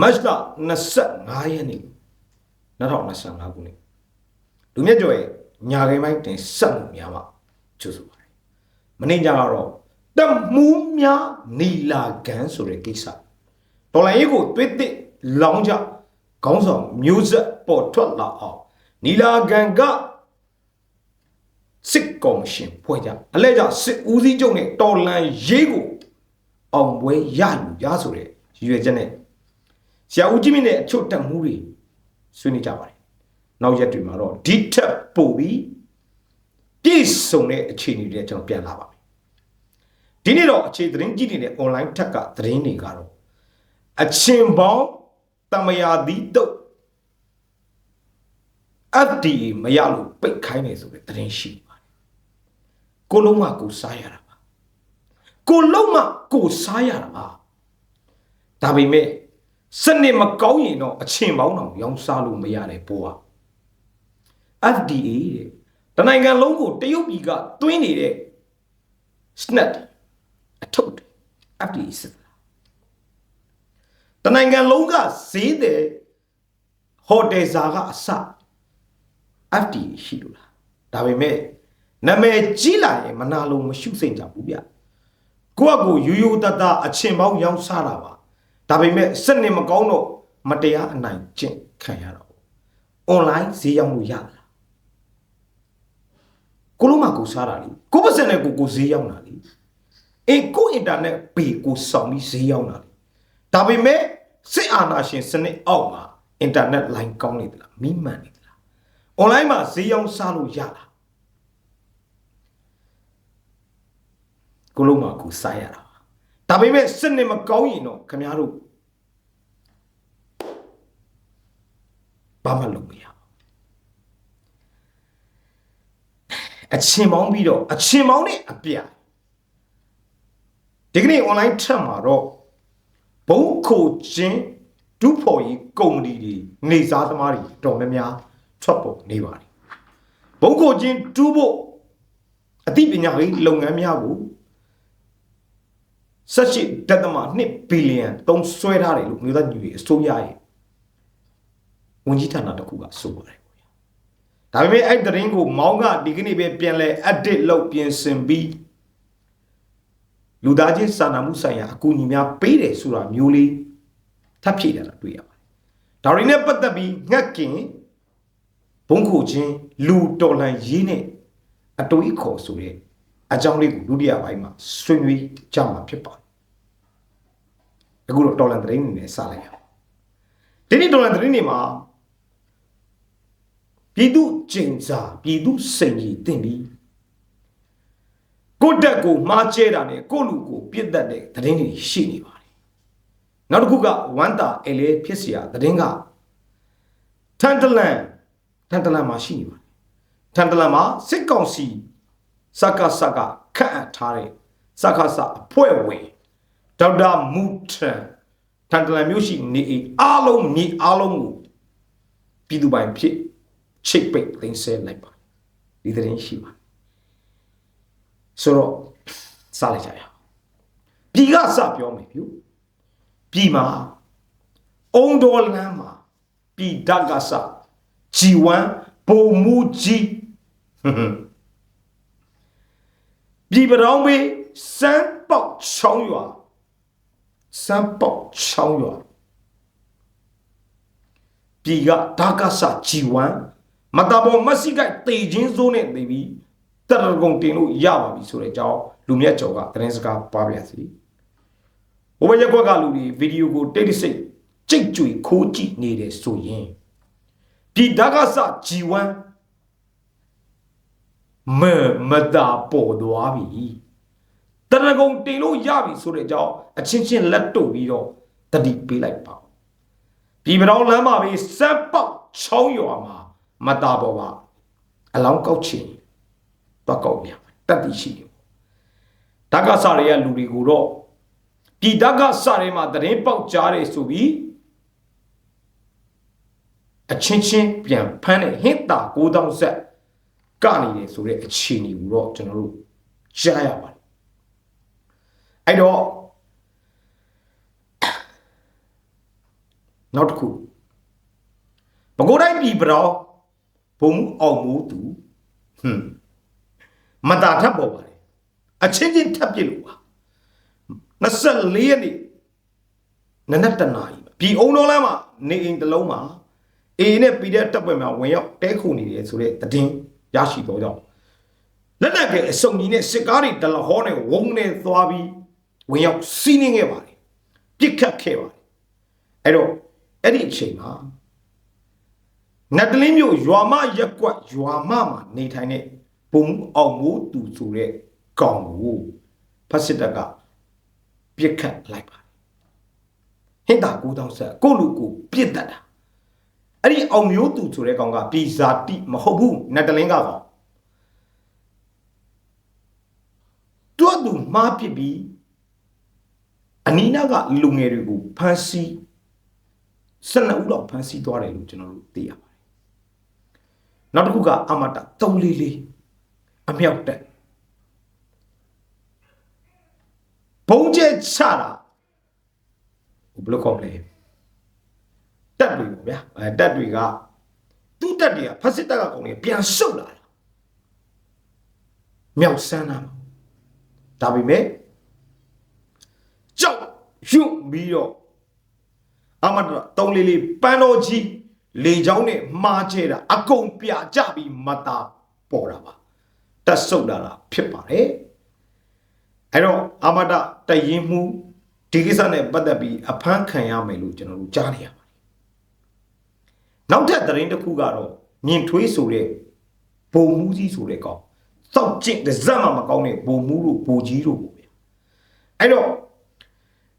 မတ်လ25ရက်နေ့2025ခုနှစ်လူမြတ်ကျော်ရဲ့ညာခိုင်ပိုင်းတင်ဆက်မှုများမှာကျိုးဆိုပါတယ်မနေ့ညကတော့တမှုများနီလာကန်ဆိုတဲ့ကိစ္စဒေါ်လာရေးကိုသွေးတစ်လောင်းကြခေါင်းဆောင်မျိုးဆက်ပေါ်ထွက်လာအောင်နီလာကန်ကစစ်ကော်မရှင်ဖွဲ့ကြအလဲကြစစ်ဦးစီးချုပ်နဲ့တော်လန်ရေးကိုအောင်ပွဲရယူရဆိုတဲ့ရည်ရွယ်ချက်နဲ့ ဆရာဦးကြီးမြင့်နဲ့အချို့တက်မှုတွေဆွေးနွေးကြပါတယ်နောက်ရက်တွေမှာတော့ဒီထက်ပိုပြီးပြည့်စုံတဲ့အခြေအနေတွေကျွန်တော်ပြန်လာပါမယ်ဒီနေ့တော့အခြေသတင်းကြည့်နေတဲ့ online ထက်ကသတင်းတွေကတော့အချင်းပေါင်းတမယာသီးတုတ် FDA မရလို့ပိတ်ခိုင်းနေဆိုတဲ့သတင်းရှိပါတယ်ကိုလုံးမကိုစားရတာပါကိုလုံးမကိုစားရတာပါဒါပေမဲ့ စနစ်မကောင်းရင်တော့အချင်းပေါင်းတော့ရောင်းစားလို့မရတဲ့ဘောက FDA တဲ့တနိုင်ငံလုံးကိုတရုတ်ပြည်ကတွင်းနေတဲ့ snap အထုပ်တွေ FDA စစ်တာတနိုင်ငံလုံးကဈေးတဲ့ဟိုတယ်ဇာကအစ FDA ရှိလို့လားဒါပေမဲ့နာမည်ကြီးလာရင်မနာလို့မရှုစိမ့်ကြဘူးဗျကိုယ့်အကိုယူယူတတအချင်းပေါင်းရောင်းစားတာပါ ဒါပေမဲ့စနစ်မကောင်းတော့မတရားအနိုင်ကျင့်ခံရတော့ online ဈေးရောင်းလို့ရလားကိုလုံးမကိုစားတာလေကိုပတ်စံနဲ့ကိုကိုဈေးရောက်တာလေအေးကိုအင်တာနက်ပေကိုဆောင်ပြီးဈေးရောက်တာလေဒါပေမဲ့စစ်အာဏာရှင်စနစ်အောက်မှာအင်တာနက်လိုင်းကောင်းနေသလားမိမှန်နေသလား online မှာဈေးရောင်းစားလို့ရလားကိုလုံးမကိုစားရတာပါ ဒါပေမဲ့စနစ်မကောင်းရင်တော့ခင်ဗျားတို့ဘာမှလုပ်မရဘူးအချင်းပေါင်းပြီးတော့အချင်းပေါင်းနဲ့အပြာဒီကနေ့ online ထက်မှာတော့ဘုံခိုချင်းဒုဖော်ကြီးကုမ္ပဏီတွေနေစားသမားတွေတော်များများထွက်ပေါ်နေပါတယ်ဘုံခိုချင်းတူးဖို့အသိပညာရေးလုပ်ငန်းများကို 18ဒသမ2ဘီလီယံသုံးဆွဲထားတယ်လို့မြို့သားညူရီအစိုးရရဲ့ဝန်ကြီးဌာနတစ်ခုကဆိုပါတယ်ဒါပေမဲ့အဲ့တရင်ကိုမောင်းကဒီကနေ့ပဲပြန်လဲ edit လုပ်ပြင်ဆင်ပြီးလူသားချင်းစာနာမှုဆိုင်ရာအကူအညီများပေးတယ်ဆိုတာမျိုးလေးထပ်ဖြည့်တယ်တွေ့ရပါတယ်။ဒါတွေနဲ့ပတ်သက်ပြီးငှက်ကင်ဘုံခုချင်းလူတော်လန်ရေးနဲ့အတွေးခေါ်ဆိုတဲ့ အကြောင်းလေးကိုဒုတိယပိုင်းမှာဆွေးနွေးကြမှာဖြစ်ပါတယ်။အခုတော့တော်လန်သတင်းနေနဲ့စလိုက်ရအောင်။ဒီနေ့တော်လန်သတင်းနေမှာပြည်သူကျင့်စာပြည်သူစိတ်ကြီးတင်ပြီးကိုယ့်တက်ကိုမှားကျဲတာနဲ့ကိုယ့်လူကိုပြစ်တတ်တဲ့သတင်းတွေရှိနေပါတယ်နောက်တစ်ခုကဝမ်တာအဲလေဖြစ်เสียသတင်းကထန်တလန်ထန်တလန်မှာရှိနေပါတယ်ထန်တလန်မှာစစ်ကောင်စီ စကစကခန့်အပ်ထားတဲ့စကစအဖွဲ့ဝင်ဒေါက်တာမူထန်ထန်တလန်မြို့ရှိနေအိမ်အားလုံးမြေအားလုံးကိုပြည်သူပိုင်ဖြစ်ချိတ်ပိတ်သိမ်းဆဲလိုက်ပါဒီသတင်းရှိပါဆိုတော့စလိုက်ကြရအောင်ပြည်ကစပြောမယ်ပြုပြည်မှာအုံတော်လမ်းမှာပြည်ဓာတ်ကစဂျီဝမ်ပုံမူကြီး ပြည်ပတောင်းပေးစမ်းပေါက်ချောင်းရွာစမ်းပေါက်ချောင်းရွာပြည်ကဓာတ်ကစဂျီဝမ်မတာပေါ်မက်ဆီကိုက်တေချင်းစိုးနဲ့နေပြီးတရကုံတင်လို့ရပါပြီဆိုတဲ့အကြောင်းလူမြတ်ကျော်ကသတင်းစကားပါပြစီဘဝရက်ကွက်ကလူတွေဗီဒီယိုကိုတိတ်တဆိတ်ကြိတ်ကြွေခိုးကြည့်နေတယ်ဆိုရင်ဒီဓာကစဂျီဝမ် မမတာပေါ်သွားပြီတရကုံတင်လို့ရပြီဆိုတဲ့အကြောင်းအချင်းချင်းလက်တို့ပြီးတော့တတိပေးလိုက်ပါပြည်ပတော်လမ်းမှာပဲစက်ပေါက်ချောင်းရွာမှာမတာပေါ်ပါအလောင်းကောက်ချင်တော့ကောက်ပြန်တတ်သိရှိတယ်ဓာကဆတွေကလူတွေကိုတော့ပြည်ဓာကဆတွေမှာတရင်ပေါက်ကြားတယ်ဆိုပြီးအချင်းချင်းပြန်ဖမ်းတဲ့ဟင့်တာ9000ဆက် ကနေတယ်ဆိုတဲ့အခြေအနေကိုတော့ကျွန်တော်တို့ကြားရပါတယ်အဲ့တော့နောက်တစ်ခုပဲခူးတိုင်းပြည်ပြောင်းဘုံအောင်မိုးသူဟွန်းမတာထပ်ပေါ်ပါတယ်အချင်းချင်းထပ်ပြစ်လို့ပါ24ရက်နေ့နနက်တနာရီပြည်အုံတော်လမ်းမှာနေအိမ်တစ်လုံးမှာအေနဲ့ပီတဲ့တပ်ပွဲမှာဝင်ရောက်တဲခုနေတယ်ဆိုတဲ့သတင်း ရရှိတော့ကြောင့်လက်နက်ကအစုံကြီးနဲ့စစ်ကားတွေတလဟောနဲ့ဝုန်းနဲ့သွားပြီးဝင်ရောက်စီးနှင်းခဲ့ပါတယ်ပြစ်ခတ်ခဲ့ပါတယ်အဲ့တော့အဲ့ဒီအချိန်မှာနတ်တလင်းမျိုးရွာမရက်ကွက်ရွာမမှာနေထိုင်တဲ့ဘုံအောင်မိုးသူဆိုတဲ့ကောင်ကိုဖတ်စစ်တပ်ကပြစ်ခတ်လိုက်ပါတယ်ဟင်တာကိုတောင်းဆက်ကိုလူကိုပြစ်တတ်တာ အဲ့ဒီအောင်မျိုးသူဆိုတဲ့ကောင်ကပြည်ဇာတိမဟုတ်ဘူးနတ်တလင်းကကောင်တွတ်သူမှားပြစ်ပြီးအနီးနားကလူငယ်တွေကိုဖမ်းဆီး12ဦးလောက်ဖမ်းဆီးသွားတယ်လို့ကျွန်တော်တို့သိရပါတယ်နောက်တစ်ခုကအမတ344အမြောက်တက်ဘုံကျဲချတာဘယ်လိုကောင်းလဲ တက်တွေပေါ့ဗျာအဲတက်တွေကသူ့တက်တွေကဖက်စစ်တက်ကကောင်တွေပြန်ရှုပ်လာတာမြောက်ဆန်းတာဒါပေမဲ့ကြောက်ရွံ့ပြီးတော့အမတ်တုံးလေးလေးပန်းတော်ကြီးလေချောင်းနဲ့မှားချဲတာအကုန်ပြကြပြီးမတာပေါ်တာပါတက်ဆုပ်လာတာဖြစ်ပါတယ်အဲ့တော့အမတ်တရင်မှုဒီကိစ္စနဲ့ပတ်သက်ပြီးအဖမ်းခံရမယ်လို့ကျွန်တော်တို့ကြားနေရပါတယ် နောက်ထပ်သတင်းတစ်ခုကတော့မြင်ထွေးဆိုတဲ့ဘုံမူကြီးဆိုတဲ့ကောင်စောက်ကျင့်တစ်စက်မှမကောင်းတဲ့ဘုံမူတို့ဘိုကြီးတို့ပေါ့ဗျာအဲ့တော့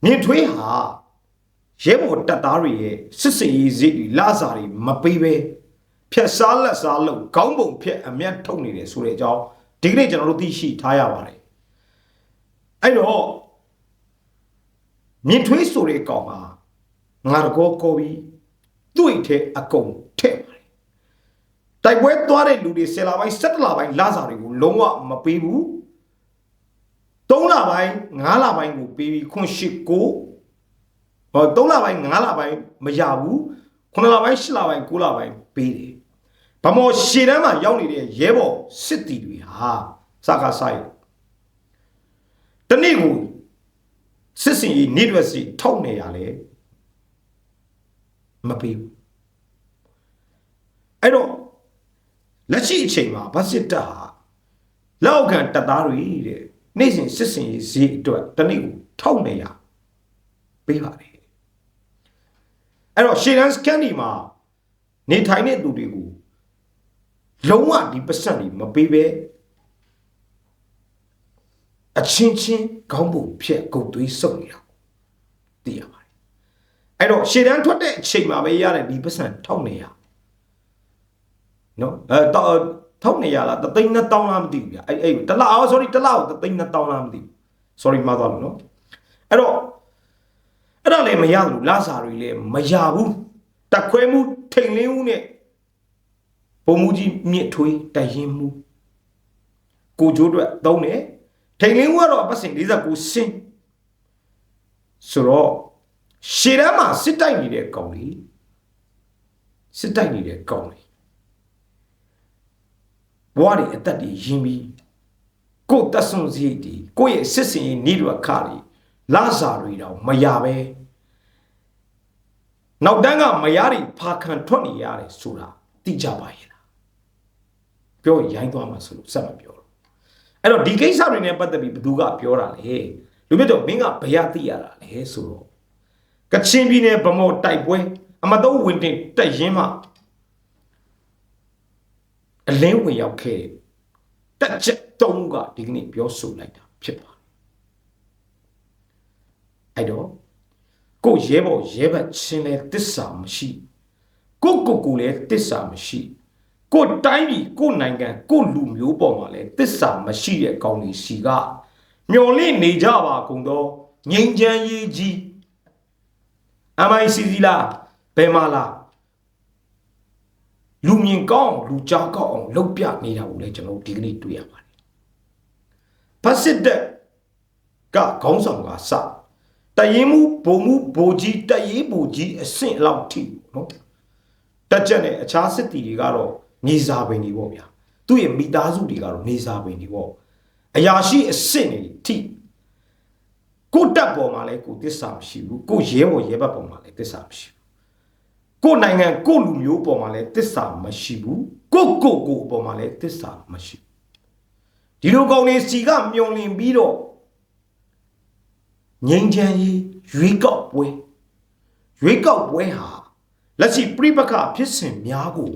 မြင်ထွေးဟာရဲဘော်တပ်သားတွေရဲ့စစ်စင်ရေးစိတ်တွေလာစာတွေမပေးပဲဖြက်စားလက်စားလို့ခေါင်းပုံဖြက်အမျက်ထုတ်နေတယ်ဆိုတဲ့အကြောင်းဒီကနေ့ကျွန်တော်တို့သိရှိထားရပါတယ်အဲ့တော့မြင်ထွေးဆိုတဲ့ကောင်မှာငါတကောကောပြီး သူ့အိတ်ထဲအကုန်ထည့်ပါတယ်တိုက်ပွဲသွားတဲ့လူတွေဆယ်လပိုင်း17လပိုင်းလစာတွေကိုလုံးဝမပေးဘူး3လပိုင်း5လပိုင်းကိုပေးပြီးခွန်ရှိကိုဟော3လပိုင်း5လပိုင်းမရဘူး9လပိုင်း10လပိုင်း9လပိုင်းပေးတယ်ဗမော်ရှေတန်းမှာရောက်နေတဲ့ရဲဘော်စစ်တီတွေဟာစကားဆိုင်တနေ့ကိုစစ်စင်ကြီးနေ့တွက်စီထောက်နေရလေ မပေးဘူးအဲ့တော့လက်ရှိအချိန်မှာဗစစ်တပ်ဟာလောက်ကန်တပ်သားတွေတဲ့နေ့စဉ်စစ်စင်ရေးဈေးအတွက်တနေ့ကိုထောက်နေရပေးပါတယ်အဲ့တော့ရှေ့တန်းစကန်ဒီမှာနေထိုင်တဲ့သူတွေကိုလုံးဝဒီပတ်စံတွေမပေးပဲအချင်းချင်းခေါင်းပုံဖြက်ကုတ်သွေးစုပ်နေတာသိရပါတယ် အဲ့တော့ရှေ့တန်းထွက်တဲ့အချိန်မှာပဲရတဲ့ဒီပတ်စံထောက်နေရနော်အဲတော့ထောက်နေရလားတသိန်းနှစ်တောင်းလားမသိဘူးဗျအဲ့အဲ့တလားအော် sorry တလားကိုတသိန်းနှစ်တောင်းလားမသိဘူး sorry မှားသွားလို့နော်အဲ့တော့အဲ့ဒါလည်းမရဘူးလာစာတွေလည်းမရဘူးတက်ခွဲမှုထိန်လင်းမှုနဲ့ဘုံမူကြီးမြင့်ထွေးတရင်မှုကိုကျိုးအတွက်သုံးတယ်ထိန်လင်းမှုကတော့ပတ်စင်49စင်ဆိုတော့ ရှေ့တန်းမှာစစ်တိုက်နေတဲ့ကောင်လေးစစ်တိုက်နေတဲ့ကောင်လေးဘဝတွေအသက်တွေရင်းပြီးကိုယ်တက်ဆုံးစရိတ်တွေကိုယ့်ရဲ့စစ်စင်ရေးနေတော့ခါတွေလာစာတွေတော့မရပဲနောက်တန်းကမရတွေဖာခံထွက်နေရတယ်ဆိုတာသိကြပါရဲ့လားပြောရိုင်းသွားမှာဆိုလို့စက်မပြောတော့အဲ့တော့ဒီကိစ္စတွေနဲ့ပတ်သက်ပြီးဘသူကပြောတာလဲလူမျိုးတော့မင်းကဘယ်ရသိရတာလဲဆိုတော့ ကချင်ပြည်နယ်ဗမော်တိုက်ပွဲအမတော့ဝင်တင်တက်ရင်မှအလင်းဝင်ရောက်ခဲ့တက်ချက်တုံးကဒီကနေ့ပြောဆိုလိုက်တာဖြစ်ပါတယ်အဲ့တော့ကိုရဲဘော်ရဲဘက်ချင်းလဲတစ္ဆာမရှိကိုကိုကိုလဲတစ္ဆာမရှိကိုတိုင်းပြည်ကိုနိုင်ငံကိုလူမျိုးပေါ်မှာလဲတစ္ဆာမရှိတဲ့ကောင်းကြီးစီကမျော်လင့်နေကြပါကုန်တော့ငိမ့်ချမ်းရေးကြီး MICC လားဘယ်မှာလားလူမြင်ကောင်းလူကြားကောင်းအောင်လှုပ်ပြနေတာကိုလည်းကျွန်တော်ဒီကနေ့တွေ့ရပါတယ်ဖတ်စစ်တက်ကခေါင်းဆောင်ကစတရင်မှုဘုံမှုဘိုလ်ကြီးတရေးဘိုလ်ကြီးအဆင့်လောက်ထိနော်တက်ချက်နဲ့အခြားစစ်တီတွေကတော့မြေစာပင်တွေပေါ့ဗျာသူ့ရဲ့မိသားစုတွေကတော့နေစာပင်တွေပေါ့အရာရှိအဆင့်တွေထိ ကိုတက်ပေါ်မှာလဲကိုတစ္ဆာမရှိဘူးကိုရဲဘော်ရဲဘက်ပေါ်မှာလဲတစ္ဆာမရှိဘူးကိုနိုင်ငံကိုလူမျိုးပေါ်မှာလဲတစ္ဆာမရှိဘူးကိုကိုကိုပေါ်မှာလဲတစ္ဆာမရှိဘူးဒီလိုကောင်တွေစီကမြုံလင်ပြီးတော့ငိမ့်ချမ်းရေးရွေးကောက်ပွဲရွေးကောက်ပွဲဟာလက်ရှိပြိပခဖြစ်စဉ်များကို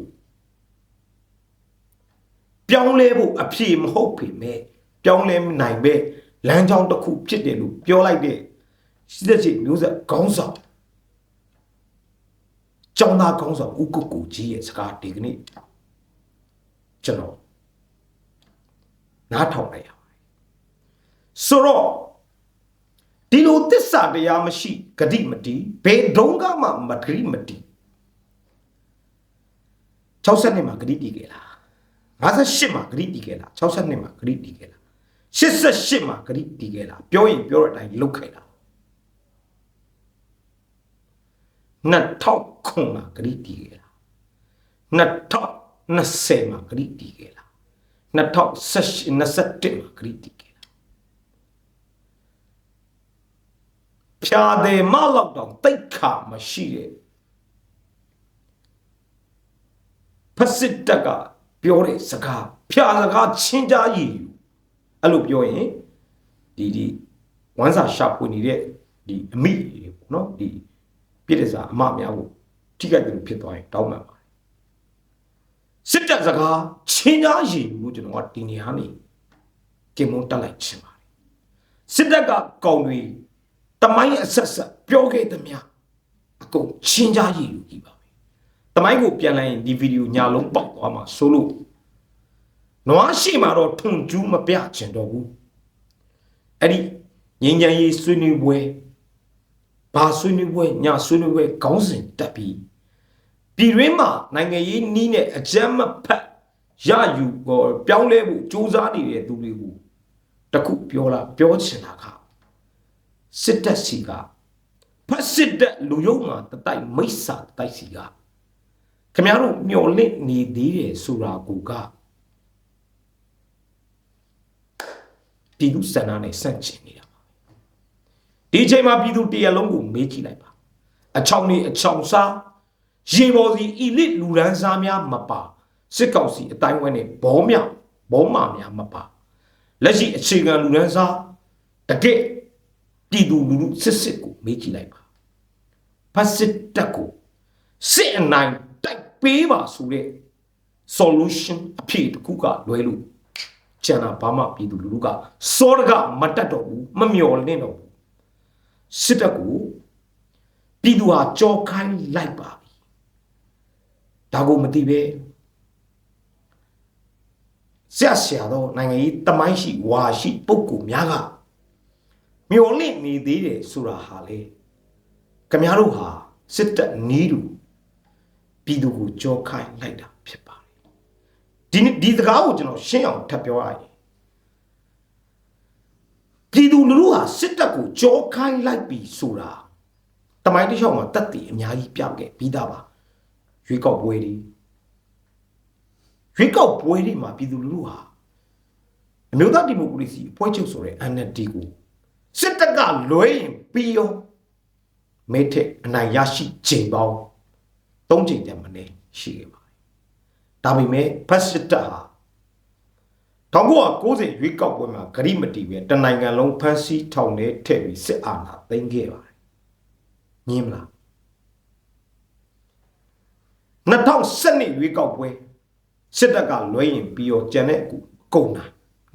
ပြောင်းလဲဖို့အဖြေမဟုတ်ပေမဲ့ပြောင်းလဲနိုင်ပဲ လမ်းကြောင်းတစ်ခုဖြစ်တယ်လို့ပြောလိုက်တဲ့ရှိတဲ့ချိန်မျိုးဆက်ခေါင်းဆောင်ကျောင်းသားခေါင်းဆောင်ဥက္ကုကူကြီးရဲ့စကားဒီကနေ့ကျွန်တော်နားထောင်လိုက်ရပါတယ်ဆိုတော့ဒီလိုတစ္ဆာတရားမရှိဂတိမတီးဘယ်ဒုံကမှမဂတိမတီး60နှစ်မှာဂတိတည်ခဲ့လား58မှာဂတိတည်ခဲ့လား62မှာဂတိတည်ခဲ့လား 88မှာဂတိတည်ခဲ့လားပြောရင်ပြောတဲ့အတိုင်းလုပ်ခဲ့လား2000မှာဂတိတည်ခဲ့လား2020မှာဂတိတည်ခဲ့လား2021မှာဂတိတည်ခဲ့လားဖြာတယ်မလောက်တော့တိတ်ခါမရှိတဲ့ဖစစ်တက်ကပြောတဲ့စကားဖြာစကားချင်းကြားရည်ယူ အဲ့လိုပြောရင်ဒီဒီဝမ်းစာရှာဖွေနေတဲ့ဒီအမိတွေပေါ့နော်ဒီပြည့်တဲ့စာအမများကိုထိခိုက်တယ်လို့ဖြစ်သွားရင်တောင်းပန်ပါတယ်စစ်တပ်စကားချင်းကြားရည်ယူလို့ကျွန်တော်ကဒီနေရာနေကင်မွန်တက်လိုက်ချင်ပါတယ်စစ်တပ်ကကောင်တွေတမိုင်းအဆက်ဆက်ပြောခဲ့သမျှအကုန်ချင်းကြားရည်ယူကြည့်ပါမယ်တမိုင်းကိုပြန်လိုက်ရင်ဒီဗီဒီယိုညာလုံးပေါက်သွားမှာဆိုလို့ နွားရှိမှာတော့ထွန်ကျူးမပြချင်တော့ဘူးအဲ့ဒီငင်းချမ်းရေးဆွေးနွေးပွဲဘာဆွေးနွေးပွဲညာဆွေးနွေးပွဲခေါင်းစဉ်တက်ပြီးပြည်တွင်းမှာနိုင်ငံရေးနီးနဲ့အကြမ်းမဖက်ရယူကိုပြောင်းလဲဖို့စူးစမ်းနေတဲ့သူတွေကိုတခုပြောလာပြောချင်တာကစစ်တပ်စီကဖက်စစ်တပ်လူယုံမှာတတိုက်မိစ္ဆာတတိုက်စီကခင်ဗျားတို့မျော်လင့်နေသေးတယ်ဆိုတာကိုက ပြည်သူစန္ဒနဲ့ဆန့်ကျင်နေတာပါဒီအချိန်မှာပြည်သူတရလုံးကိုမေးကြည့်လိုက်ပါအချောင်နေအချောင်စားရေပေါ်စီအီလစ်လူရန်စားများမပါစစ်ကောင်စီအတိုင်းဝဲနဲ့ဘောမြောက်ဘောမာများမပါလက်ရှိအခြေခံလူရန်စားတကယ့်ပြည်သူလူထုစစ်စစ်ကိုမေးကြည့်လိုက်ပါဖတ်စစ်တက်ကိုစစ်အနိုင်တိုက်ပေးပါဆိုတဲ့ solution အဖြစ်တစ်ခုကလွဲလို့ ကျန်တာဘာမှပြည်သူလူထုကစောတကမတက်တော့ဘူးမမျော်လင့်တော့ဘူးစစ်တပ်ကိုပြည်သူဟာကြောခိုင်းလိုက်ပါပြီဒါကိုမသိပဲဆက်ဆရာတော့နိုင်ငံရေးတမိုင်းရှိဝါရှိပုဂ္ဂိုလ်များကမျော်လင့်နေသေးတယ်ဆိုတာဟာလေခမရတို့ဟာစစ်တပ်နီးတူပြည်သူကိုကြောခိုင်းလိုက်တာဖြစ်ပါတယ် ဒီဒီစကားကိုကျွန်တော်ရှင်းအောင်ထပ်ပြောရရင်ပြည်သူလူထုဟာစစ်တပ်ကိုကြောခိုင်းလိုက်ပြီဆိုတာတမိုင်းတစ်လျှောက်မှာတက်တည်အများကြီးပြခဲ့ပြီးသားပါရွေးကောက်ပွဲတွေရွေးကောက်ပွဲတွေမှာပြည်သူလူထုဟာအမျိုးသားဒီမိုကရေစီအဖွဲ့ချုပ်ဆိုတဲ့ NLD ကိုစစ်တပ်ကလွဲရင်ပြီးရောမဲထက်အနိုင်ရရှိချိန်ပေါင်း၃ချိန်တည်းမနေရှိခဲ့ပါတယ်။ ဒါပေမဲ့ဖက်စစ်တပ်ဟာ1990ရွေးကောက်ပွဲမှာဂရိမတီပဲတနိုင်ငံလုံးဖမ်းဆီးထောင်ထဲထည့်ပြီးစစ်အာဏာသိမ်းခဲ့ပါတယ်။ညင်းမလား2012ရွေးကောက်ပွဲစစ်တပ်ကလွဲရင်ပြီးတော့ကြံတဲ့ကုန်တာ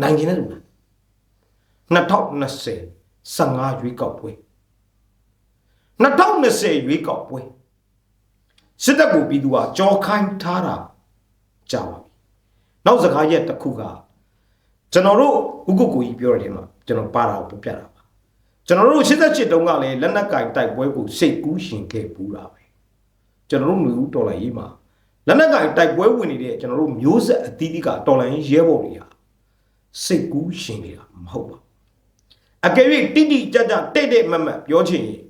နိုင်ကျင်တဲ့လူလား2020 15ရွေးကောက်ပွဲ2020ရွေးကောက်ပွဲစစ်တပ်ကိုပြည်သူကကြောခိုင်းထားတာ ကြာပါပြီနောက်စကားရက်တစ်ခုကကျွန်တော်တို့ဥက္ကုကိုကြီးပြောတဲ့ထဲမှာကျွန်တော်ပါတာကိုပြတာပါကျွန်တော်တို့87တုန်းကလည်းလက်နက်ကင်တိုက်ပွဲကိုစိတ်ကူးရှင်ခဲ့ပူးတာပဲကျွန်တော်တို့မျိုးဦးတော်လိုက်ရေးမှာလက်နက်ကင်တိုက်ပွဲဝင်နေတဲ့ကျွန်တော်တို့မျိုးဆက်အသီးသီးကတော်လိုင်းရဲဘော်တွေဟာစိတ်ကူးရှင်နေတာမဟုတ်ပါအကယ်၍တိတိကျကျတဲ့တဲ့မတ်မတ်ပြောချင်ရင်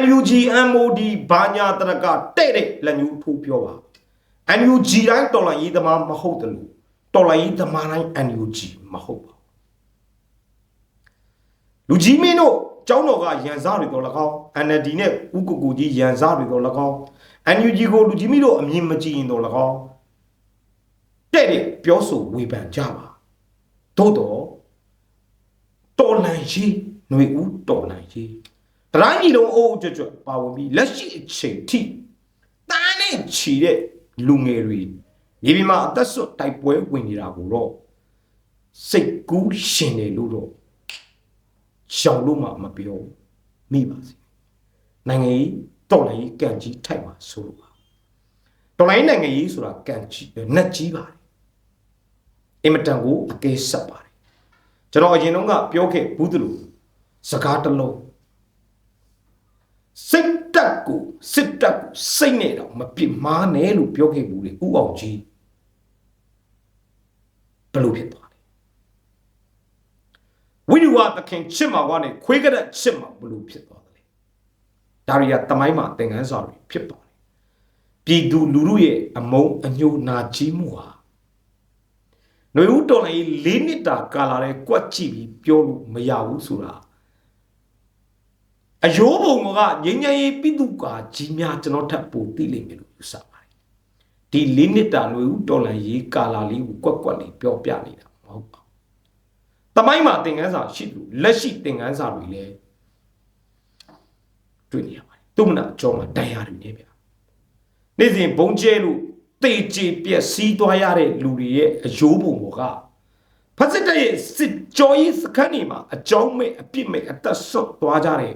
NUG MOD ဘာညာတရကတဲ့တဲ့လက်ညှိုးထိုးပြောပါ NUG တိုင်းတော်လိုင်းရေးသမားမဟုတ်တယ်လို့တော်လိုင်းရေးသမားတိုင်း NUG မဟုတ်ပါလူကြီးမင်းတို့ကျောင်းတော်ကရန်စားတွေတော့၎င်း NLD နဲ့ဥက္ကူကြီးရန်စားတွေတော့၎င်း NUG ကိုလူကြီးမင်းတို့အမြင်မကြည့်ရင်တော့၎င်းတဲ့တဲ့ပြောဆိုဝေဖန်ကြပါသို့တော့တော်လန်ရှိຫນွေဦးတော်လန်ရှိတတိုင်းပြည်လုံးအိုးကြွကြွပါဝင်ပြီးလက်ရှိအချိန်ထိတန်းနဲ့ချီတဲ့ လူငယ်တွေမြေပြင်မှာအသက်ဆွတ်တိုက်ပွဲဝင်နေတာကိုတော့စိတ်ကူးရှင်တယ်လို့တော့ရှောင်လို့မှမပြောမိပါစေနိုင်ငံကြီးတော်လိုင်းကြီးကံကြီးထိုက်ပါဆိုလို့ပါတော်လိုင်းနိုင်ငံကြီးဆိုတာကံကြီးနတ်ကြီးပါတယ်အင်မတန်ကိုအကဲဆက်ပါတယ်ကျွန်တော်အရင်တုန်းကပြောခဲ့ဘူးသလိုစကားတစ်လုံး စိတ်တက်ကိုစစ်တက်ကိုစိတ်နဲ့တော့မပြစ်မားနဲ့လို့ပြောခဲ့ဘူးလေဥအောင်ကြီးဘယ်လိုဖြစ်သွားလဲဝိရိဝသခင်ချစ်မှာကွာနဲ့ခွေးကရက်ချစ်မှာဘယ်လိုဖြစ်သွားလဲဒါရီကတမိုင်းမှာသင်ခန်းစာတွေဖြစ်ပါတယ်ပြည်သူလူထုရဲ့အမုန်းအညိုနာကြီးမှုဟာຫນွေဦးတော်လည်း၄နှစ်တာကာလာတဲ့ကွက်ကြည့်ပြီးပြောလို့မရဘူးဆိုတာ အယိုးဘုံကငញ្ញရေးပိတုကာကြီးများကျွန်တော်ထပ်ပို့သိလိမ့်မယ်လို့ယူဆပါတယ်ဒီ၄နှစ်တာຫນွေဦးတော်လည်းရေးကာလာလေးကိုကွက်ကွက်လေးပြောပြနေတာမဟုတ်ပါဘူးတမိုင်းမှာသင်ခန်းစာရှိလို့လက်ရှိသင်ခန်းစာတွေလည်းတွေ့နေရပါတယ်သူမနာအကြောမှာတန်ရာတွေနေဗျာနေ့စဉ်ဘုံကျဲလို့တေချေပြက်စီးသွားရတဲ့လူတွေရဲ့အယိုးပုံပေါ်ကဖက်စစ်တပ်ရဲ့စစ်ကြောရေးစခန်းတွေမှာအကြောင်းမဲ့အပြစ်မဲ့အသက်ဆွတ်သွားကြတဲ့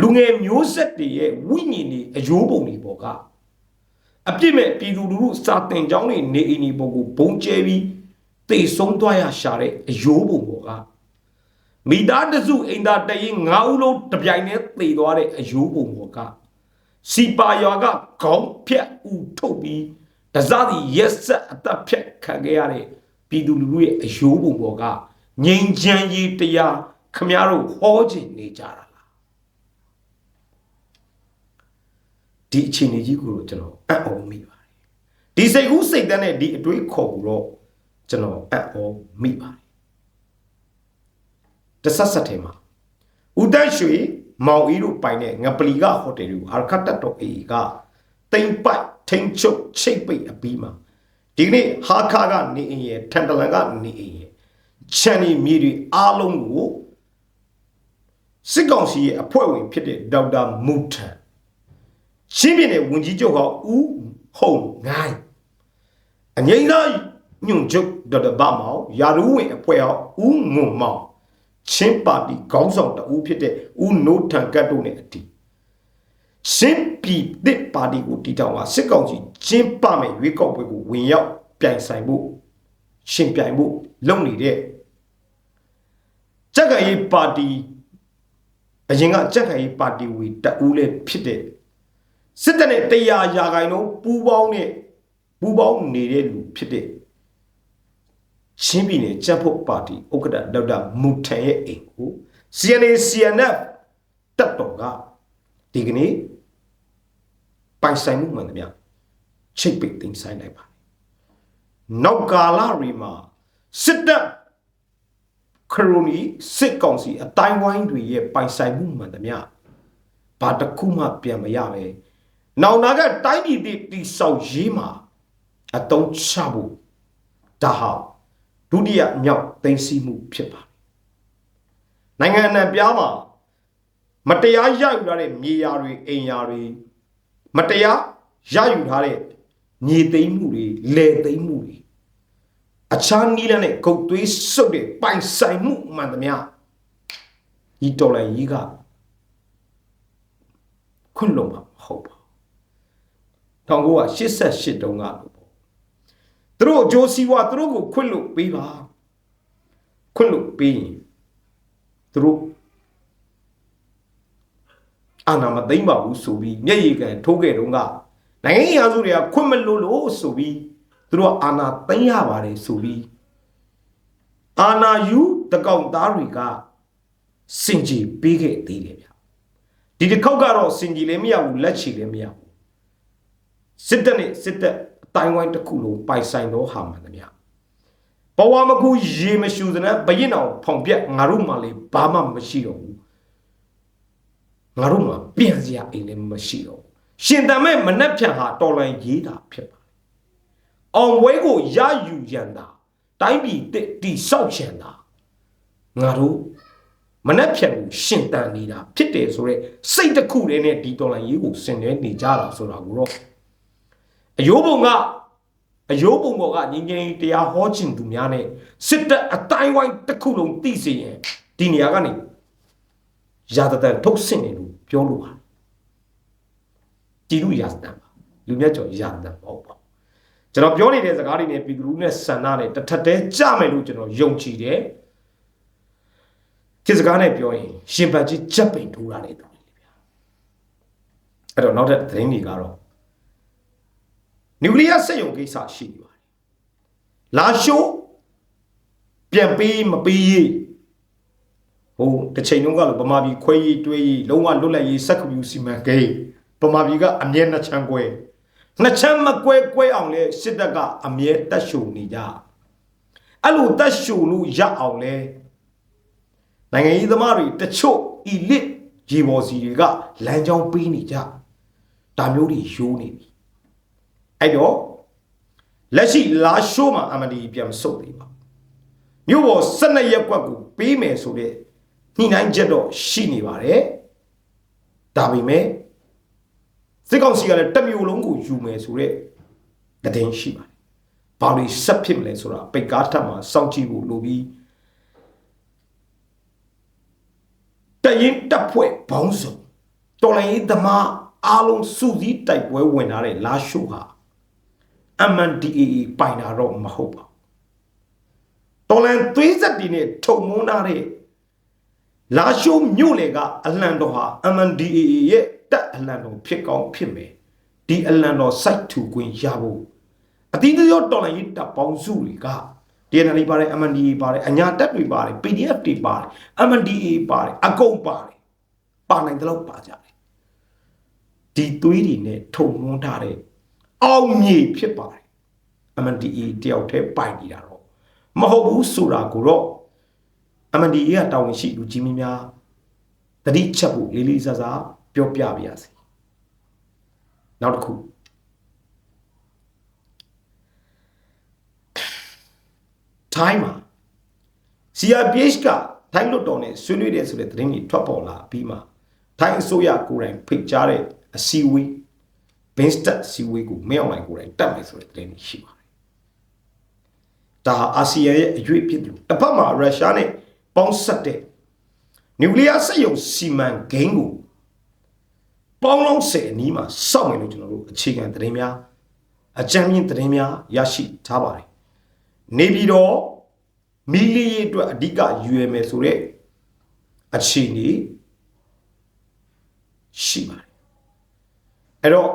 လူငယ်မျိုးဆက်တွေရဲ့ဝိညာဉ်တွေအယိုးပုံတွေပေါ်ကအပြစ်မဲ့ပြည်သူလူထုစာတင်ကြောင်းတွေနေအိမ်တွေပေါ်ကိုဘုံကျဲပြီးတေဆုံးသွားရရှာတဲ့အယိုးပုံပေါ်ကမိသားတစုအိမ်သားတရင်၅ဦးလုံးတပြိုင်တည်းသေသွားတဲ့အယိုးပုံပေါ်ကစီပါရွာကခေါင်းဖြတ်ဥထုတ်ပြီးတစသည်ရက်ဆက်အသက်ဖြတ်ခံခဲ့ရတဲ့ပြည်သူလူထုရဲ့အယိုးပုံပေါ်ကငြိမ်းချမ်းရေးတရားခမည်းတော်ဟောခြင်းနေကြတာလား ဒီအခြေအနေကြီးကိုတော့ကျွန်တော်အံ့ဩမိပါတယ်ဒီစိတ်ကူးစိတ်တန်းနဲ့ဒီအတွေးခေါ်ကိုတော့ကျွန်တော်အံ့ဩမိပါတယ်တဆက်ဆက်ထဲမှာဦးတန်းရွှေမောင်အီတို့ပိုင်တဲ့ငပလီကဟိုတယ်ကိုအာခတ်တက်တော်အေကတိမ်ပိုက်ထိန်ချုပ်ချိတ်ပိတ်အပြီးမှာဒီကနေ့ဟာခါကနေအင်ရဲ့ထန်တလန်ကနေအင်ရဲ့ချန်နီမြေတွေအားလုံးကိုစစ်ကောင်စီရဲ့အဖွဲ့ဝင်ဖြစ်တဲ့ဒေါက်တာမူထန် ရှင်းပြတဲ့ဝန်ကြီးချုပ်ဟောဦးဟုံငိုင်းအငိမ့်သားညွန့်ချုပ်ဒေါက်တာဗမောင်ယာရူးဝင်အဖွဲ့ဟောဦးငွန်မောင်ချင်းပါတီခေါင်းဆောင်တဦးဖြစ်တဲ့ဦးနိုးထန်ကတ်တို့နဲ့အတီရှင်းပြည်တစ်ပါတီကိုတီထောင်ကစစ်ကောင်စီချင်းပမဲ့ရွေးကောက်ပွဲကိုဝင်ရောက်ပြိုင်ဆိုင်ဖို့ရှင်ပြိုင်ဖို့လုပ်နေတဲ့ကြက်ခိုင်ရေးပါတီအရင်ကကြက်ခိုင်ရေးပါတီဝီတအူးလည်းဖြစ်တဲ့ စစ်တပ်နဲ့တရားရာခိုင်နှုန်းပူးပေါင်းနဲ့ပူးပေါင်းနေတဲ့လူဖြစ်တဲ့ရှင်းပြည်နယ်ကြက်ဖို့ပါတီဥက္ကဋ္ဌဒေါက်တာမူထန်ရဲ့အိမ်ကို CNA CNF တပ်တော်ကဒီကနေ့ပိုင်ဆိုင်မှုမှန်သမျှချိတ်ပိတ်သိမ်းဆိုင်လိုက်ပါတယ်နောက်ကာလရီမှာစစ်တပ်ခရိုနီစစ်ကောင်စီအတိုင်းဝိုင်းတွေရဲ့ပိုင်ဆိုင်မှုမှန်သမျှဘာတစ်ခုမှပြန်မရပဲ နောင်နာကတိုင်းပြည်တည်တိဆောက်ရေးမှာအတုံးချဖို့ဒါဟာဒုတိယမြောက်သိမ်းဆည်းမှုဖြစ်ပါတယ်နိုင်ငံအနှံ့ပြားမှာမတရားရယူထားတဲ့မြေယာတွေအိမ်ယာတွေမတရားရယူထားတဲ့မြေသိမ်းမှုတွေလယ်သိမ်းမှုတွေအခြားနည်းလမ်းနဲ့ဂုတ်သွေးစုပ်တဲ့ပိုင်ဆိုင်မှုမှန်သမျှဒီတော်လိုင်းကြီးကခွန့်လုံးမှာမဟုတ်ပါ 1988တုန်းကလို့ပေါ့သူတို့အကျိုးစီးပွားသူတို့ကိုခွန့်လို့ပေးပါခွန့်လို့ပေးရင်သူတို့အာနာမသိမ့်ပါဘူးဆိုပြီးမျက်ရည်ကန်ထိုးခဲ့တုန်းကနိုင်ငံရာစုတွေကခွင့်မလို့လို့ဆိုပြီးသူတို့အာနာသိမ့်ရပါတယ်ဆိုပြီးအာနာယူတကောင်သားတွေကစင်ကြီးပေးခဲ့သေးတယ်ဗျဒီတစ်ခေါက်ကတော့စင်ကြီးလည်းမရဘူးလက်ချီလည်းမရဘူး စစ်တပ်နဲ့စစ်တပ်အတိုင်းဝိုင်းတစ်ခုလုံးပိုင်ဆိုင်တော့ဟာမှန်သမျှဘဝမကူရေမရှူစနဲ့ဘရင်အောင်ဖောင်ပြက်ငါတို့မှလည်းဘာမှမရှိတော့ဘူးငါတို့မှပြန်စရာအိမ်လည်းမရှိတော့ဘူးရှင်တန်မဲ့မနှက်ဖြန်ဟာတော်လိုင်းရေးတာဖြစ်ပါအောင်ဝဲကိုရယူရန်တာတိုင်းပြည်တစ်တိဆောက်ချင်တာငါတို့မနှက်ဖြန်ကိုရှင်တန်နေတာဖြစ်တယ်ဆိုတော့စိတ်တစ်ခုတည်းနဲ့ဒီတော်လိုင်းရေးကိုဆင်နွှဲနေကြတာဆိုတာကိုတော့ အယိုးဘုံကအယိုးဘုံဘောကငင်းငင်းတရားဟောခြင်းသူများနဲ့စစ်တပ်အတိုင်းဝိုင်းတစ်ခုလုံးသိစေရင်ဒီနေရာကနေရာတတန်ထုတ်ဆင့်နေလို့ပြောလို့ပါတည်လူရာတန်ပါလူမြတ်ကျော်ရာတန်ပေါ့ပေါ့ကျွန်တော်ပြောနေတဲ့စကားတွေနဲ့ပြည်သူနဲ့ဆန္ဒနဲ့တစ်ထက်တည်းကြမယ်လို့ကျွန်တော်ယုံကြည်တယ်ခေတ်စကားနဲ့ပြောရင်ရှင်ပတ်ကြီးကြက်ပိန်ထိုးတာလေတူတယ်ဗျာအဲ့တော့နောက်တဲ့သတင်းတွေကတော့ နျူကလ িয়ার စက်ရုံကိစ္စရှိနေပါတယ်လာရှိုးပြန်ပေးမပေးရေးဟိုတစ်ချိန်လုံးကလို့ဗမာပြည်ခွဲရေးတွေးရေးလုံးဝလွတ်လပ်ရေးစက်ကူစီမံကိန်းဗမာပြည်ကအမြဲနှစ်ချမ်းကွဲနှစ်ချမ်းမကွဲကွဲအောင်လဲစစ်တပ်ကအမြဲတက်ရှုံနေကြအဲ့လိုတက်ရှုံလို့ရအောင်လဲနိုင်ငံရေးသမားတွေတချို့ elite ရေဘော်စီတွေကလမ်းကြောင်းပေးနေကြဒါမျိုးတွေရိုးနေပြီ အဲ့တော့လက်ရှိလာရှိုးမှာအမဒီပြန်မစုတ်သေးပါမြို့ပေါ်12ရက်ကွက်ကိုပေးမယ်ဆိုတဲ့ညှိနှိုင်းချက်တော့ရှိနေပါတယ်ဒါပေမဲ့စစ်ကောင်စီကလည်းတစ်မျိုးလုံးကိုယူမယ်ဆိုတဲ့တည်င်းရှိပါတယ်ဘာလို့ဆက်ဖြစ်မလဲဆိုတာပိတ်ကားထပ်မှာစောင့်ကြည့်ဖို့လိုပြီးတရင်တပ်ဖွဲ့ဘောင်းစုံတော်လိုင်းရေးသမားအားလုံးစုစည်းတိုက်ပွဲဝင်လာတဲ့လာရှိုးဟာ MNDAA ပိုင်တာတော့မဟုတ်ပါဘူးတော်လန်သွေးဆက်တီနဲ့ထုံမုန်းထားတဲ့လာရှိုးမြို့လေကအလံတော်ဟာ MNDAA ရဲ့တက်အလံတော်ဖြစ်ကောင်းဖြစ်မယ်ဒီအလံတော်စိုက်ထူခွင့်ရဖို့အတိအကျတော်လန်ရေးတပ်ပေါင်းစုတွေက DNL ပါတယ် MNDAA ပါတယ်အညာတက်တွေပါတယ် PDF တွေပါတယ် MNDAA ပါတယ်အကုန်ပါတယ်ပါနိုင်တဲ့လောက်ပါကြတယ်ဒီသွေးတွေနဲ့ထုံမုန်းထားတဲ့ အောင်မြေဖြစ်ပါတယ် MNDA တယောက်တည်းပိုင်နေတာတော့မဟုတ်ဘူးဆိုတာကိုတော့ MNDA ကတာဝန်ရှိလူကြီးမင်းများတတိချက်ဖို့လေးလေးစားစားပြောပြပါရစေနောက်တစ်ခုထိုင်းမှာ CRPH ကထိုင်းလွတ်တော်နဲ့ဆွေးနွေးတယ်ဆိုတဲ့သတင်းတွေထွက်ပေါ်လာပြီးမှထိုင်းအစိုးရကိုယ်တိုင်ဖိတ်ကြားတဲ့အစည်းအဝေး ဘင်းစတက်စီဝေးကိုမင်းအောင်လိုင်ကိုယ်တိုင်တက်မယ်ဆိုတဲ့သတင်းရှိပါတယ်။ဒါဟာအာဆီယံရဲ့အရွေးဖြစ်တယ်လို့တစ်ဖက်မှာရုရှားနဲ့ပေါင်းဆက်တဲ့နျူကလ িয়ার စက်ရုံစီမံကိန်းကိုပေါင်းလုံးဆယ်အနီးမှာစောက်မယ်လို့ကျွန်တော်တို့အခြေခံသတင်းများအကြံဉာဏ်သတင်းများရရှိထားပါတယ်။နေပြီးတော့မီလီရေးအတွက်အဓိကယူရမယ်ဆိုတဲ့အခြေအနေရှိပါတယ်။အဲ့တော့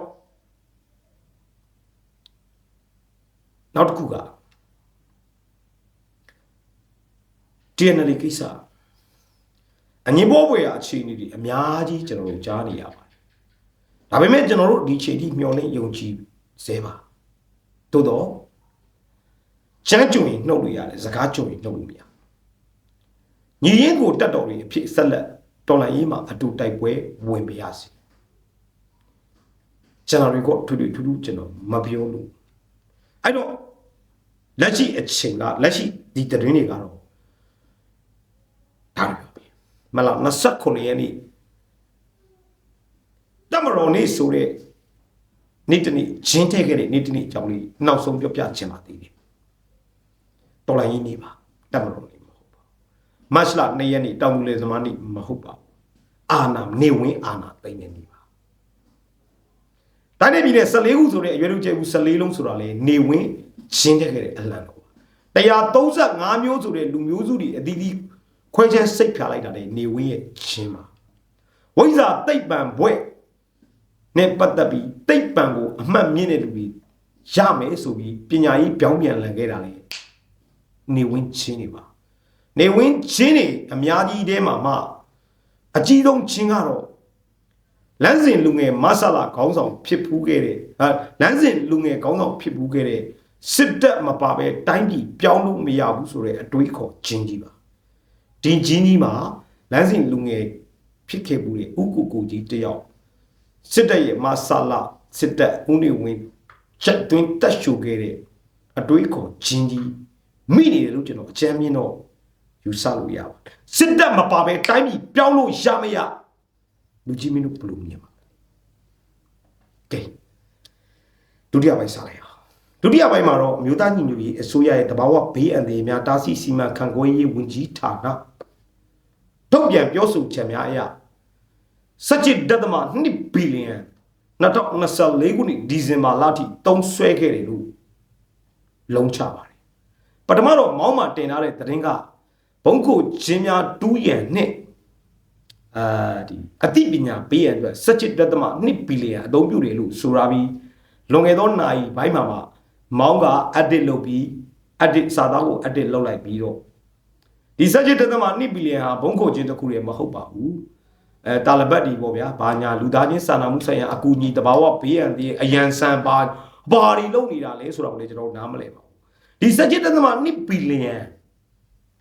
နောက်တစ်ခုက DNA ကိစ္စအငင်းဘောဝယ်အခြေအနေတွေအများကြီးကျွန်တော်တို့ကြားနေရပါတယ်ဒါပေမဲ့ကျွန်တော်တို့ဒီချိန်ထိမျှော်လင့်ယုံကြည်စဲပါသို့တော့ချမ်းကြုံရင်နှုတ်လို့ရတယ်စကားကြုံရင်နှုတ်လို့မရညီရင်ကိုတတ်တော်တွေအဖြစ်ဆက်လက်တော်လိုင်းရေးမှာအတူတိုက်ပွဲဝင်ပြရစီကျွန်တော်တို့ကထူးထူးထူးထူးကျွန်တော်မပြောလို့ အဲ့တော့လက်ရှိအချိန်ကလက်ရှိဒီတရင်တွေကတော့ဒါပြောပြီမလား29ရက်နေ့တမတော်နေ့ဆိုတဲ့နေ့တနေ့ဂျင်းထဲခဲ့တဲ့နေ့တနေ့အကြောင်းလေးနောက်ဆုံးပြောပြချင်ပါသေးတယ်တော်လိုင်းကြီးနေပါတမတော်နေ့မဟုတ်ပါမတ်လ2ရက်နေ့တောင်သူလေသမားနေ့မဟုတ်ပါအာနာနေဝင်းအာနာသိမ့်နေနေပါ တိုင်းနေပြည်နယ်14ခုဆိုတဲ့အရွယ်လူကျဲခု14လုံးဆိုတာလေနေဝင်းရှင်းခဲ့တဲ့အလံတော်135မျိုးဆိုတဲ့လူမျိုးစုတွေအသီးသီးခွဲခြားစိတ်ဖြာလိုက်တာလေနေဝင်းရဲ့ချင်းပါဝိဇ္ဇာတိတ်ပံဘွဲ့နဲ့ပတ်သက်ပြီးတိတ်ပံကိုအမှတ်မြင့်တဲ့လူတွေရမယ်ဆိုပြီးပညာရေးပြောင်းပြန်လန်ခဲ့တာလေနေဝင်းချင်းတွေပါနေဝင်းချင်းတွေအများကြီးတဲမှာမှအကြီးဆုံးချင်းကတော့ လမ်းစဉ်လူငယ်မဆလာခေါင်းဆောင်ဖြစ်ဖူးခဲ့တဲ့ဟာလမ်းစဉ်လူငယ်ခေါင်းဆောင်ဖြစ်ဖူးခဲ့တဲ့စစ်တပ်မပါပဲတိုင်းပြည်ပြောင်းလို့မရဘူးဆိုတဲ့အတွေးခေါ်ချင်းကြီးပါဒီချင်းကြီးမှာလမ်းစဉ်လူငယ်ဖြစ်ခဲ့ဘူးတဲ့ဥကုကူကြီးတယောက်စစ်တပ်ရဲ့မဆလာစစ်တပ်ဦးနေဝင်ချက်တွင်းတက်ရှုခဲ့တဲ့အတွေးခေါ်ချင်းကြီးမိနေတယ်လို့ကျွန်တော်အချမ်းမြင်တော့ယူဆလို့ရပါတယ်စစ်တပ်မပါပဲတိုင်းပြည်ပြောင်းလို့ရမရ လူကြီးမင်းတို့ဘယ်လိုမြင်ပါလဲကဲဒုတိယပိုင်းစားလိုက်အောင်ဒုတိယပိုင်းမှာတော့အမျိုးသားညီညွတ်ရေးအစိုးရရဲ့တဘာဝဘေးအန္တရာယ်များတားဆီးစီမံခန့်ခွဲရေးဝန်ကြီးဌာနထုတ်ပြန်ပြောဆိုချက်များအရစကြစ်ဒသမ2ဘီလီယံ2024ခုနှစ်ဒီဇင်ဘာလထိတုံးဆွဲခဲ့တယ်လို့လုံးချပါတယ်ပထမတော့မောင်းမှာတင်ထားတဲ့သတင်းကဘုံကိုချင်းများတူးရန်နဲ့ အာဒီအသိပညာပေးရန်အတွက်17ဒသမ2ဘီလီယံအသုံးပြုတယ်လို့ဆိုရပြီးလွန်ခဲ့သောနိုင်ဘိုင်းမှာမှာမောင်းက edit လုပ်ပြီး edit စာသားကို edit လုပ်လိုက်ပြီးတော့ဒီ17ဒသမ2ဘီလီယံဟာဘုံကိုချင်းတစ်ခုတည်းမဟုတ်ပါဘူးအဲတာလဘတ်ဒီပေါ့ဗျာဘာညာလူသားချင်းစာနာမှုဆိုင်ရာအကူအညီတဘာဝဘေးရန်ဒီအရန်ဆန်ပါဘာတွေလုပ်နေတာလဲဆိုတော့လေကျွန်တော်နားမလဲပါဘူးဒီ17ဒသမ2ဘီလီယံ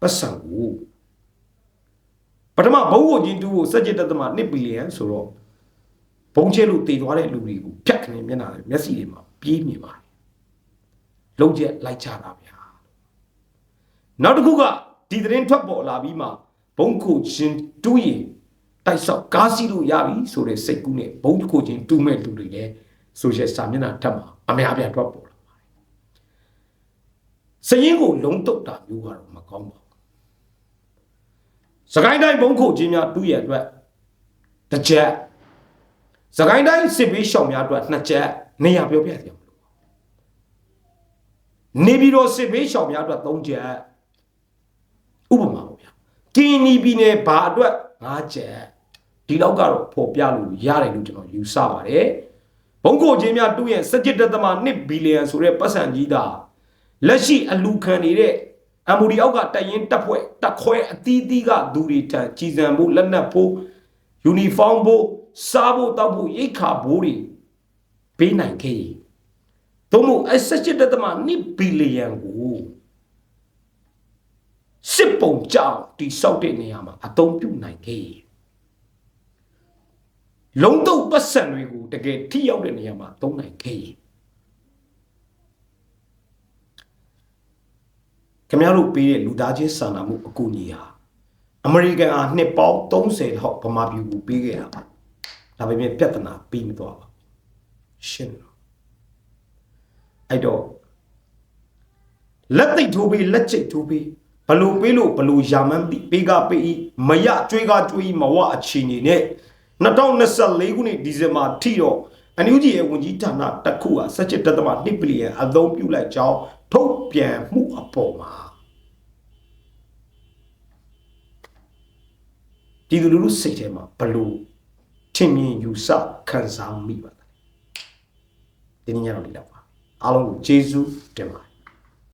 ပတ်စံကို ပထမဘုံကိုချင်းတူကို17ဒသမ2ဘီလီယံဆိုတော့ဘုံချဲလို့တည်သွားတဲ့လူတွေကိုဖြတ်ခနေမျက်နှာတွေမျက်စိတွေမှာပြေးမြင်ပါတယ်လုံးကျက်လိုက်ချတာဗျာနောက်တစ်ခုကဒီသတင်းထွက်ပေါ်လာပြီးမှဘုံခုချင်းတူးရင်တိုက်ဆောက်ကားစီးလို့ရပြီဆိုတဲ့စိတ်ကူးနဲ့ဘုံခုချင်းတူးမဲ့လူတွေလည်းဆိုရှယ်စာမျက်နှာထပ်မှာအများအပြားထွက်ပေါ်လာပါတယ်စရင်ကိုလုံးတုတ်တာမျိုးကတော့မကောင်းပါဘူး စကိုင်းတိုင်းဘုံခုချင်းများတူးရအတွက်တစ်ချက်စကိုင်းတိုင်းစစ်ပေးရှောင်များအတွက်နှစ်ချက်နေရာပြောပြစီအောင်နေပြီးတော့စစ်ပေးရှောင်များအတွက်၃ချက်ဥပမာပေါ့ဗျာကင်းနီပြည်နယ်ဘာအတွက်၅ချက်ဒီလောက်ကတော့ပေါ်ပြလို့ရတယ်လို့ကျွန်တော်ယူဆပါတယ်ဘုံကိုချင်းများတူရဲ့17.2ဘီလီယံဆိုတဲ့ပတ်စံကြီးတာလက်ရှိအလူခံနေတဲ့ အမ်ဘူဒီအောက်ကတရင်တက်ဖွဲ့တက်ခွဲအသီးသီးကသူတွေထံကြည်စံဖို့လက်နက်ဖို့ယူနီဖောင်းဖို့စားဖို့တောက်ဖို့ရိတ်ခါဘိုးတွေပေးနိုင်ခဲ့ရင်သို့မဟုတ်အ17.2ဘီလီယံကိုစစ်ပုံကြောင်တိဆောက်တဲ့နေရာမှာအသုံးပြုနိုင်ခဲ့ရင်လုံးတုပ်ပတ်စံတွေကိုတကယ်ထိရောက်တဲ့နေရာမှာသုံးနိုင်ခဲ့ရင် ခင်ဗျားတို့ပေးတဲ့လူသားချင်းစာနာမှုအကူအညီဟာအမေရိကန်အားနှစ်ပေါင်း30လောက်ဗမာပြည်ကိုပေးခဲ့တာပါဒါပေမဲ့ပြဿနာပြီးမသွားပါရှင်းတော့အဲ့တော့လက်သိပ်ထိုးပြီးလက်ချိတ်ထိုးပြီးဘလို့ပေးလို့ဘလို့ယာမန်းပြီးပေးကပေးမရကျွေးကကျွေးမဝအခြေအနေနဲ့2024ခုနှစ်ဒီဇင်ဘာထိတော့အန်ယူဂျီရဲ့ဝန်ကြီးဌာနတစ်ခုဟာ17.2ဘီလီယံအသုံးပြုလိုက်ကြောင်းထုတ်ပြန်မှုအပေါ်မှာ ဒီလူလူစိတ်ထဲမှာဘလို့ထင်မြင်ယူဆခံစားမိပါသလဲဒီနေ့ညတော့ဒီတော့ပါအားလုံးကိုကျေးဇူးတင်ပါတယ်